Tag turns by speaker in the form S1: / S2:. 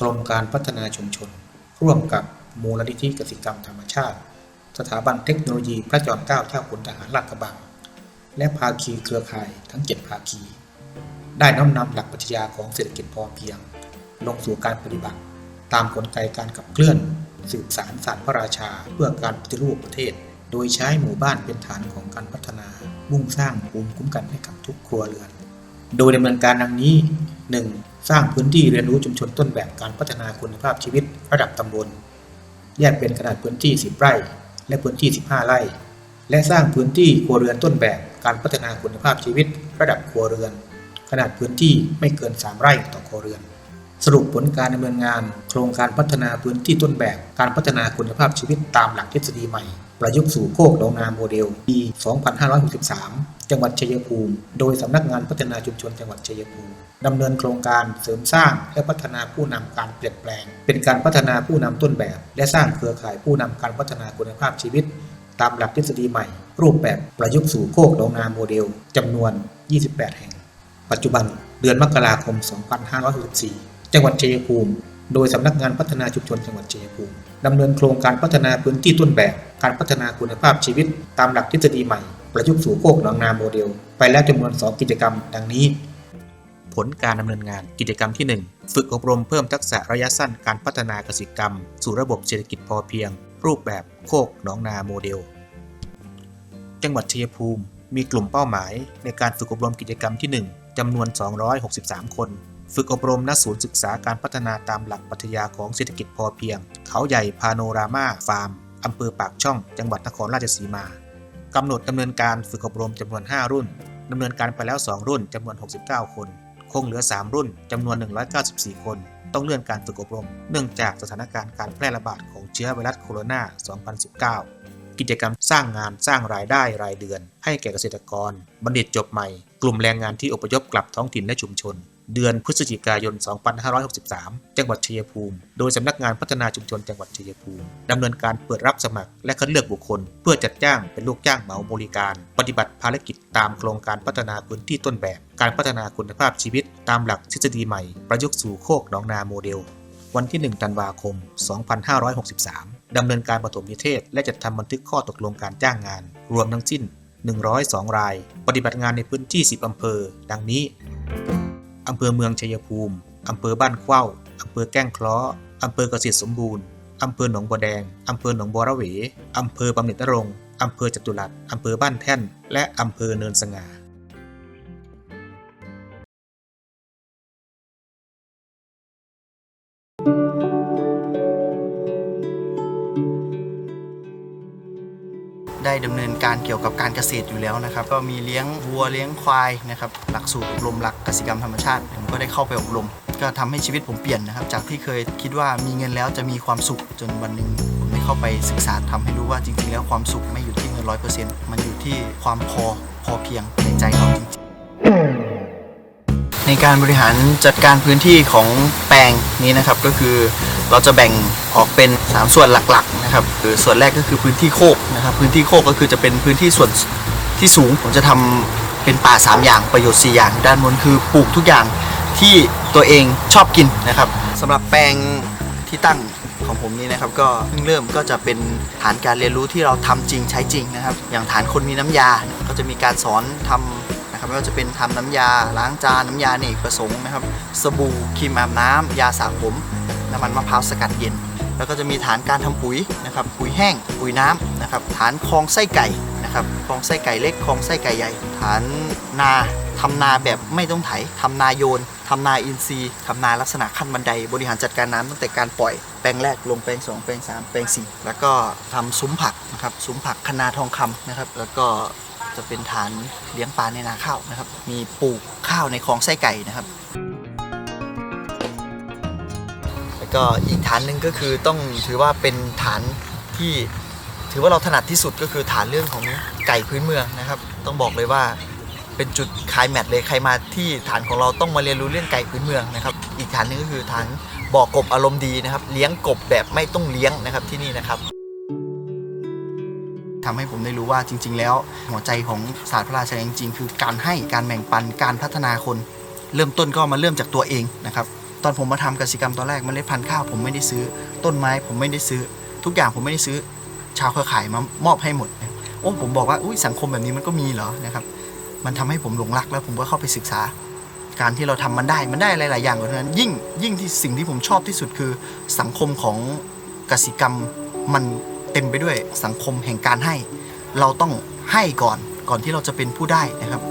S1: กรมการพัฒนาชุมชน ร่วมกับมูลนิธิกสิกรรมธรรมชาติ สถาบันเทคโนโลยีพระจอมเกล้าเจ้าคุณทหารลาดกระบัง และภาคีเครือข่ายทั้ง 7 ภาคี ได้น้อมนำหลักปรัชญาของเศรษฐกิจพอเพียง ลงสู่การปฏิบัติ ตามกลไกการขับเคลื่อน สืบสารสารพระราชาเพื่อการปฏิรูปประเทศ โดยใช้หมู่บ้านเป็นฐานของการพัฒนามุ่งสร้างภูมิคุ้มกันให้กับทุกครัวเรือน โดยดำเนินการดังนี้ 1. สร้างพื้นที่เรียนรู้ชุมชนต้นแบบการพัฒนาคุณภาพชีวิตระดับตำบล แยกเป็นขนาดพื้นที่ 10 ไร่ และพื้นที่ 15 ไร่ และสร้างพื้นที่ครัวเรือนต้นแบบการพัฒนาคุณภาพชีวิตระดับครัวเรือน ขนาดพื้นที่ไม่เกิน 3 ไร่ต่อครัวเรือน สรุปผลการดำเนินงาน โครงการพัฒนาพื้นที่ต้นแบบการพัฒนาคุณภาพชีวิตตามหลักทฤษฎีใหม่ ประยุกต์สู่โคกหนองนาโมเดลปี 2563 จังหวัดชัยภูมิ โดยสำนักงานพัฒนาชุมชนจังหวัดชัยภูมิดำเนินโครงการเสริมสร้างและพัฒนาผู้นำการเปลี่ยนแปลง เป็นการพัฒนาผู้นำต้นแบบ และสร้างเครือข่ายผู้นำการพัฒนาคุณภาพชีวิต ตามหลักทฤษฎีใหม่ รูปแบบประยุกต์สู่โคกหนองนาโมเดลจำนวน 28 แห่ง ปัจจุบันเดือนมกราคม 2564 จังหวัดชัยภูมิ โดยสำนักงานพัฒนาชุมชนจังหวัดชัยภูมิดำเนินโครงการพัฒนาพื้นที่ต้นแบบ การพัฒนาคุณภาพชีวิต ตามหลักทฤษฎีใหม่ ประยุกต์สู่โคกหนองนาโมเดล ไปแล้วจำนวน 2 กิจกรรม ดังนี้ ผลการดำเนินงานกิจกรรมที่ 1 ฝึกอบรมเพิ่มทักษะระยะสั้นการพัฒนากสิกรรม สู่ระบบเศรษฐกิจพอเพียง รูปแบบโคกหนองนาโมเดล จังหวัดชัยภูมิ มีกลุ่มเป้าหมาย ในการฝึกอบรมกิจกรรมที่ 1จำนวน 263 คน ฝึกอบรมณศูนย์ศึกษาการพัฒนาตามหลักปรัชญาของเศรษฐกิจพอเพียง เขาใหญ่พาโนรามาฟาร์มอำเภอปากช่อง จังหวัดนครราชสีมากำหนดดำเนินการฝึกอบรมจำนวน 5 รุ่นดำเนินการไปแล้ว 2 รุ่นจำนวน 69 คน คงเหลือ 3 รุ่นจำนวน 194 คน ต้องเลื่อนการฝึกอบรม เนื่องจากสถานการณ์การแพร่ระบาดของเชื้อไวรัสโคโรนา 2019 กิจกรรมสร้างงานสร้างรายได้รายเดือน ให้แก่เกษตรกร บัณฑิตจบใหม่ กลุ่มแรงงานที่อพยพกลับท้องถิ่นและชุมชน เดือนพฤศจิกายน 2563 จังหวัดชัยภูมิ โดยสำนักงานพัฒนาชุมชนจังหวัดชัยภูมิดำเนินการเปิดรับสมัครและคัดเลือกบุคคล เพื่อจัดจ้างเป็นลูกจ้างเหมาบริการ ปฏิบัติภารกิจตามโครงการพัฒนาพื้นที่ต้นแบบ การพัฒนาคุณภาพชีวิต ตามหลักทฤษฎีใหม่ ประยุกต์สู่โคกหนองนาโมเดล วันที่ 1 ธันวาคม 2563 ดำเนินการปฐมนิเทศ และจัดทำบันทึกข้อตกลงการจ้างงาน รวมทั้งสิ้น 102 ราย ปฏิบัติงานในพื้นที่ 10 อำเภอ ดังนี้ อำเภอเมืองชัยภูมิ อำเภอบ้านเข้าอำเภอแก้งเคล้ออำเภอเกษตรสมบูรณ์ อำเภอหนองบัวแดง อำเภอหนองบัวระเว อำเภอบำเหน็จนรงอำเภอจตุรัสอำเภอบ้านแท่น และอำเภอเนินสง่า
S2: ได้ดำเนินการเกี่ยวกับการเกษตรอยู่แล้วนะครับ ก็มีเลี้ยงวัวเลี้ยงควายนะครับหลักสูตรอบรมหลักกสิกรรมธรรมชาติผมก็ได้เข้าไปอบรม ก็ทำให้ชีวิตผมเปลี่ยนนะครับ จากที่เคยคิดว่ามีเงินแล้วจะมีความสุขจนวันหนึ่งผมได้เข้าไปศึกษาทำให้รู้ว่าจริงๆ แล้วความสุขไม่อยู่ที่เงินร้อยเปอร์เซ็นต์มันอยู่ที่ความพอพอเพียงในใจเราจริงๆในการบริหารจัดการพื้นที่ของแปลงนี้นะครับก็คือ เราจะแบ่งออกเป็น 3 ส่วนหลักๆนะครับคือส่วนแรกก็คือพื้นที่โคกนะครับ พื้นที่โคกก็คือจะเป็นพื้นที่ส่วนที่สูงผมจะทำเป็นป่า 3 อย่างประโยชน์ 4 อย่าง ด้านบนคือปลูกทุกอย่างที่ตัวเองชอบกินนะครับสำหรับแปลงที่ตั้งของผมนี้นะครับก็เพิ่งเริ่มก็จะเป็นฐานการเรียนรู้ที่เราทำจริงใช้จริงนะครับ อย่างฐานคนมีน้ำยาก็จะมีการสอนทำนะครับไม่ว่าจะเป็นทำน้ำยาล้างจานน้ำยาเนกประสงค์นะครับ สบู่ครีมอาบน้ำยาสระผม น้ำมันมะพร้าวสกัดเย็น แล้วก็จะมีฐานการทำปุ๋ยนะครับปุ๋ยแห้งปุ๋ยน้ำนะครับฐานคลองไส้ไก่นะครับคลองไส้ไก่เล็กคลองไส้ไก่ใหญ่ ฐานนาทำนาแบบไม่ต้องไถทำนาโยนทำนาอินทรีย์ทำนาลักษณะขั้นบันได บริหารจัดการน้ำตั้งแต่การปล่อยแปลงแรกลงแปลงสองแปลงสามแปลงสี่แล้วก็ทำซุ้มผักนะครับซุ้มผักคณาทองคำนะครับแล้วก็จะเป็นฐานเลี้ยงปลาในนาข้าวนะครับมีปลูกข้าวในคลองไส้ไก่นะครับ ก็อีกฐานหนึ่งก็คือต้องถือว่าเป็นฐานที่ถือว่าเราถนัดที่สุดก็คือฐานเรื่องของไก่พื้นเมืองนะครับ ต้องบอกเลยว่าเป็นจุดคลายแมทเลยใครมาที่ฐานของเราต้องมาเรียนรู้เรื่องไก่พื้นเมืองนะครับ อีกฐานหนึงก็คือฐานบ่อกบอารมณ์ดีนะครับ เลี้ยงกบแบบไม่ต้องเลี้ยงนะครับที่นี่นะครับทำให้ผมได้รู้ว่าจริง ๆ แล้ว หัวใจของศาสตร์พระราชาจริง ๆ คือการให้การแบ่งปันการพัฒนาคน เริ่มต้นก็มาเริ่มจากตัวเองนะครับ ตอนผมมาทำกสิกรรมตอนแรกเมล็ดพันธุ์ข้าวผมไม่ได้ซื้อ ต้นไม้ผมไม่ได้ซื้อ ทุกอย่างผมไม่ได้ซื้อ ชาวเครือข่ายมามอบให้หมดโอ้ผมบอกว่าอุ้ยสังคมแบบนี้มันก็มีเหรอนะครับ มันทำให้ผมหลงรักแล้วผมก็เข้าไปศึกษา การที่เราทำมันได้มันได้หลาย ๆ อย่างกว่านั้น ยิ่งยิ่งที่สิ่งที่ผมชอบที่สุดคือสังคมของกสิกรรมมันเต็มไปด้วยสังคมแห่งการให้ เราต้องให้ก่อนก่อนที่เราจะเป็นผู้ได้นะครับ